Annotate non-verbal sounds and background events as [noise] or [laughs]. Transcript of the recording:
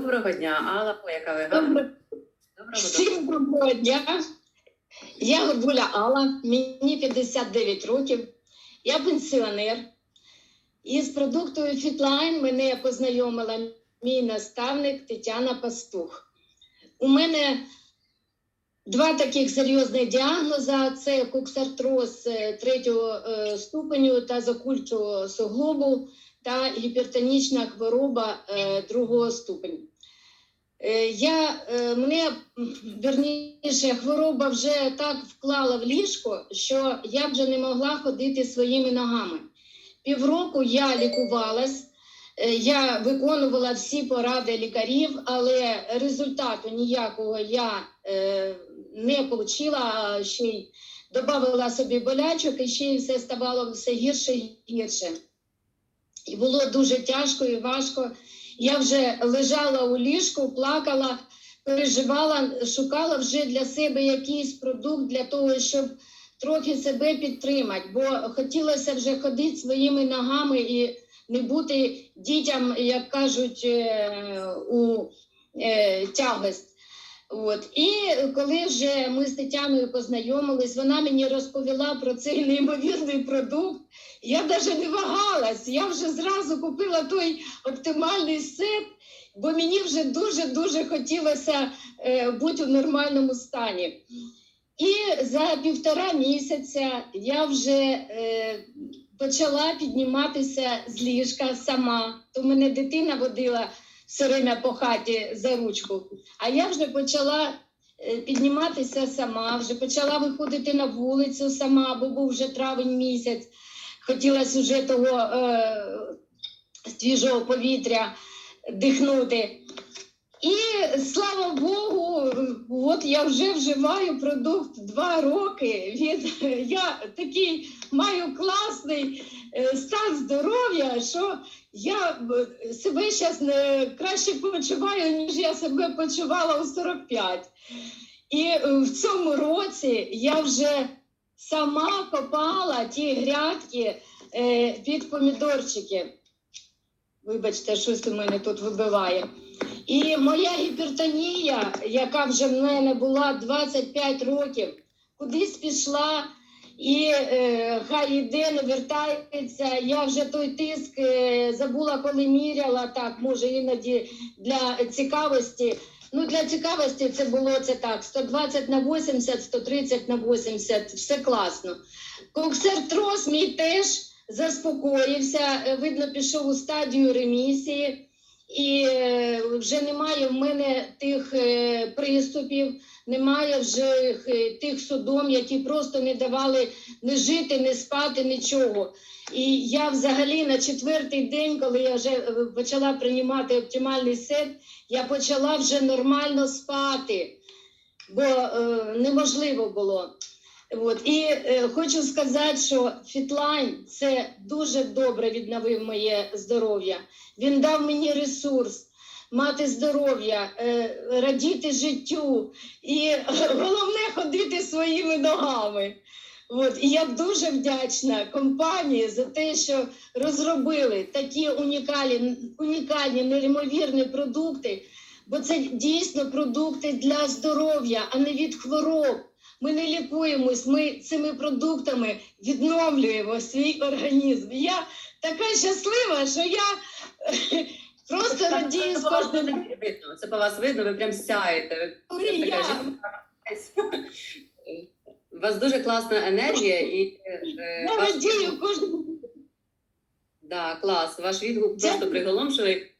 Доброго дня, Алла. Добре- Доброго Всім доброго дня. Я Горбуля Алла, мені 59 років. Я пенсіонер. Із продуктою Фітлайн мене познайомила мій наставник Тетяна Пастух. У мене два таких серйозних діагноза: це коксартроз е, третього е, ступеню та закульчого суглобу та гіпертонічна хвороба е, другого ступеню. Е, Я, е, мене верніше, хвороба вже так вклала в ліжко, що я вже не могла ходити своїми ногами. Півроку я лікувалась, я виконувала всі поради лікарів, але результату ніякого я не отримала, ще й додавала собі болячок, і ще й все ставало все гірше і гірше. Було дуже тяжко і важко. Я вже лежала у ліжку, плакала, переживала, шукала вже для себе якийсь продукт для того, щоб трохи себе підтримати. Бо хотілося вже ходити своїми ногами і не бути дітям, як кажуть, е, у е, тягость. От. І коли вже ми з Тетяною познайомились, вона мені розповіла про цей неймовірний продукт. Я навіть не вагалась, я вже зразу купила той оптимальний сет, бо мені вже дуже-дуже хотілося е, бути у нормальному стані. І за півтора місяця я вже е, почала підніматися з ліжка сама. То мене дитина водила все время по хаті за ручку. А я вже почала е, підніматися сама, вже почала виходити на вулицю сама, бо був вже травень місяць. Хотілося вже того е, свіжого повітря дихнути. І слава Богу, от я вже вживаю продукт два роки. Від, [laughs] я такий маю класний е, стан здоров'я, що я е, себе зараз краще почуваю, ніж я себе почувала у 45. І е, в цьому році я вже сама копала ті грядки під помідорчики. Вибачте, щось у мене тут вибиває. І моя гіпертонія, яка вже в мене була 25 років, кудись пішла, і е, хай йде, не вертається. Я вже той тиск е, забула, коли міряла, так, може, іноді для цікавості. Ну, для цікавості це було це так: 120 на 80, 130 на 80, все класно. Коксартроз мій теж заспокоївся, е, видно, пішов у стадію ремісії. І е, вже немає в мене тих е, приступів, немає вже е, тих судом, які просто не давали не жити, не спати, нічого. І я взагалі на четвертий день, коли я вже почала приймати оптимальний сет, я почала вже нормально спати, бо е, неможливо було. От. І е, хочу сказати, що Фітлайн це дуже добре відновив моє здоров'я. Він дав мені ресурс мати здоров'я, е, радіти життю і е, головне ходити своїми ногами. От. І я дуже вдячна компанії за те, що розробили такі унікальні, унікальні, неймовірні продукти, бо це дійсно продукти для здоров'я, а не від хвороб. Ми не лікуємось, ми цими продуктами відновлюємо свій організм. Я така щаслива, що я [laughs] просто Це радію з вас кожним. видно, Це по вас видно, ви прям сяєте. Ви і така жінка. У вас дуже класна енергія і е, Я ваш радію кожному. Да, клас. Ваш відгук Дякую. просто приголомшує.